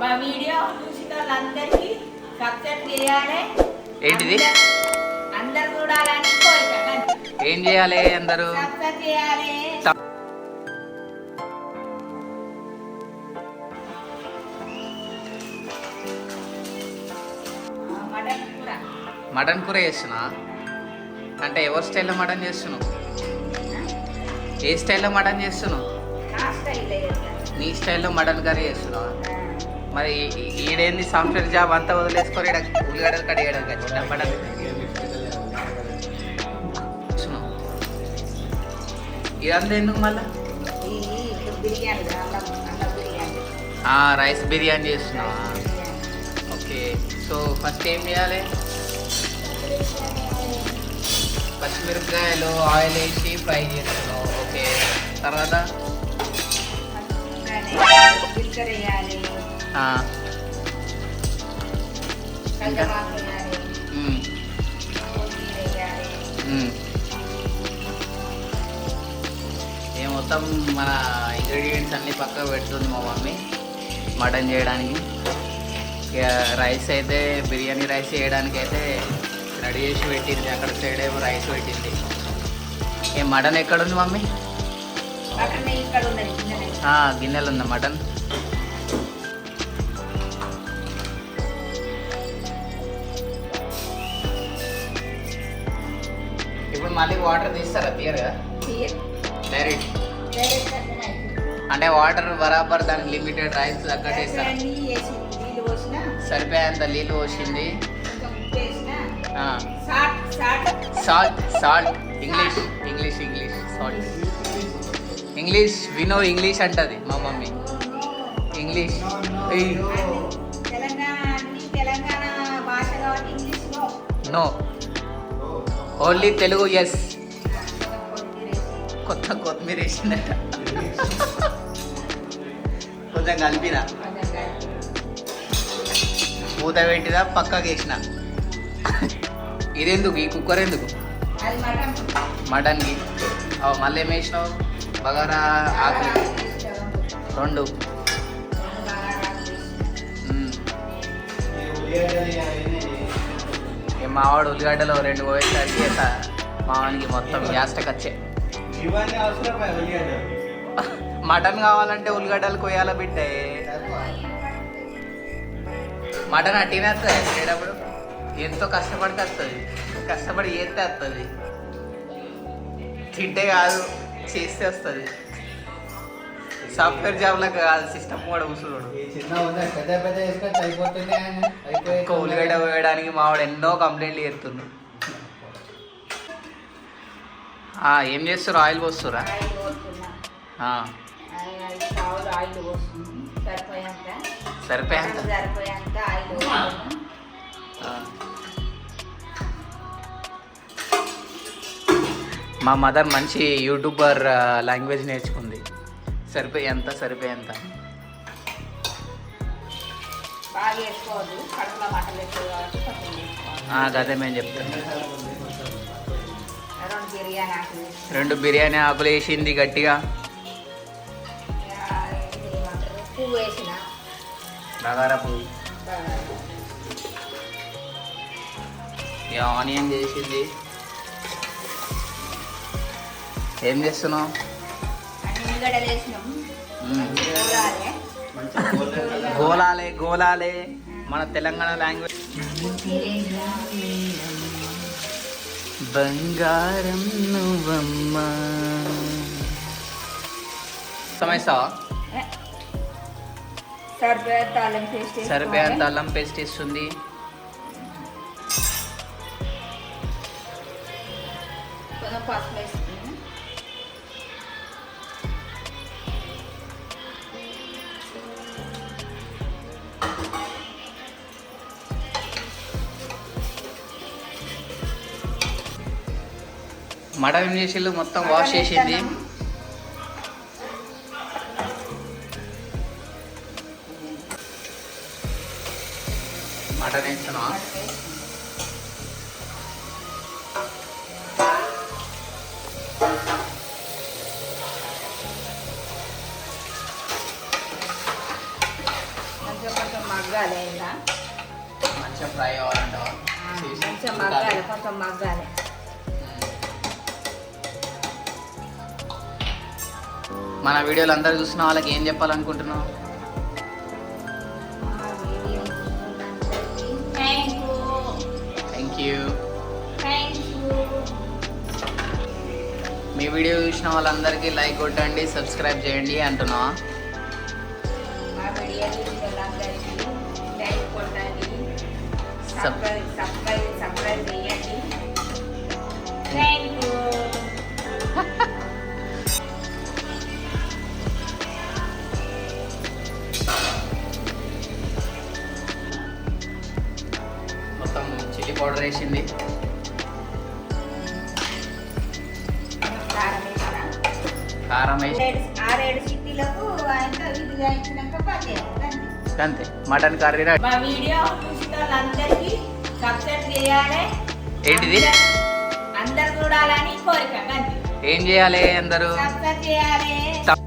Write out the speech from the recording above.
మా వీడియో చూసిన వాళ్ళందరికీ సబ్స్క్రైబ్ చేయాలి. ఏంటిది? అందరూ- చూడాలని కోరిక. ఏం చేయాలి అందరూ? సబ్స్క్రైబ్ చేయాలి. మటన్ కూర. చేస్తున్నా? అంటే ఎవరి స్టైల్లో మటన్ చేస్తున్నావు? ఏ స్టైల్లో మటన్ చేస్తున్నావు? నీ స్టైల్లో మటన్ కర్రీ చేస్తున్నావా? మరి ఈడేంది సాఫ్ట్వేర్ జాబ్ అంతా వదిలేసుకొని ఈడ ఉల్లిగడ్డలు కట్ చేయడానికి వచ్చిన ఇదంతా ఎందుకు మళ్ళా? రైస్ బిర్యానీ చేస్తున్నావా? ఓకే. సో ఫస్ట్ ఏం చేయాలి? పచ్చిమిరపకాయలు ఆయిల్ వేసి ఫ్రై చేస్తున్నావు. ఓకే. తర్వాత? వేయాలి. ఏ మొత్తం మన ఇంగ్రీడియంట్స్ అన్నీ పక్కకు పెడుతుంది మా మమ్మీ మటన్ చేయడానికి ఇక రైస్ అయితే బిర్యానీ రైస్ చేయడానికి అయితే రెడీ చేసి పెట్టింది అక్కడ సైడ్ ఏమో రైస్ పెట్టింది ఏ మటన్ ఎక్కడుంది మమ్మీ గిన్నెలు ఉందా మటన్ మళ్ళీ వాటర్ తీస్తారా? తీయరుగా తీయ- డైరెక్ట్. అంటే వాటర్ బరాబర్ దానికి లిమిటెడ్ రైస్ తగ్గట్టు సరిపోయేంత నీళ్ళు పోసింది. Salt salt English English English salt English వినో English అంటది మా mummy. English no only Telugu yes కొత్త కొత్తిమీర వేసిందట. కొంచెం కలిపిన మూత పెట్టినా పక్కకి వేసిన. ఇదెందుకు? ఈ కుక్కర్ ఎందుకు? మటన్కి మళ్ళీ ఏం వేసినావు? బగారా ఆకులు. రెండు. మావాడు ఉల్లిగడ్డలు రెండు పోయేసరికి మావానికి మొత్తం గ్యాస్టక్ వచ్చే మటన్ కావాలంటే ఉల్లిగడ్డలు కొయ్యాల బిడ్డే. మటన్ అట్టినే వస్తుంది తినేటప్పుడు? ఎంతో కష్టపడితే వస్తుంది. కష్టపడి చేస్తే వస్తుంది. తింటే కాదు చేస్తే వస్తుంది. సాఫ్ట్వేర్ జాబ్లకు కాదు సిస్టమ్ కూడా కూర్చున్నాడు ఒక్క ఉల్లిగడ్డ వేయడానికి మావాడు ఎన్నో కంప్లైంట్లు చేస్తున్నాడు ఏం చేస్తారు ఆయిల్ పోస్తురా సరిపోయేంత సరిపోయేంత? ఆ. మా మదర్ మంచి యూట్యూబర్ లాంగ్వేజ్ నేర్చుకుంది. సరిపోయేంత సరిపోయేంత. గదే మేము చెప్తాం. రెండు బిర్యానీ ఆకులు వేసింది గట్టిగా. బగారా పువ్వు. ఆనియన్ చేసింది. ఏం చేస్తున్నావు? ఉల్లిగడ్డలు వేసినాం గోలాలే. గోలాలే మన తెలంగాణ లాంగ్వేజ్ బంగారం నువ్వమ్మా. పేస్ట్ సరిపోయేంత అల్లం పేస్ట్ ఇస్తుంది పసుపు మటన్ చేసిళ్ళు? మొత్తం వాష్ చేసింది. మటన్ వేస్తున్నా. మగ్గాలి మంచిగా ఫ్రై కొంచెం ఉడకాలి. మగ్గాలి కొంచెం మగ్గాలి. మన వీడియోలు అందరూ చూసిన వాళ్ళకి ఏం చెప్పాలనుకుంటున్నావు? థ్యాంక్ యూ మీ వీడియో చూసిన వాళ్ళందరికీ లైక్ కొట్టండి సబ్స్క్రైబ్ చేయండి Sub- సబ్స్క్రైబ్ చేయండి. థ్యాంక్ యూ పనిచేయాలి అంతే. మటన్ కర్రీ ఏంటిది? ఏం చేయాలి అందరూ? సబ్స్క్రైబ్ చేయాలి. సబ్-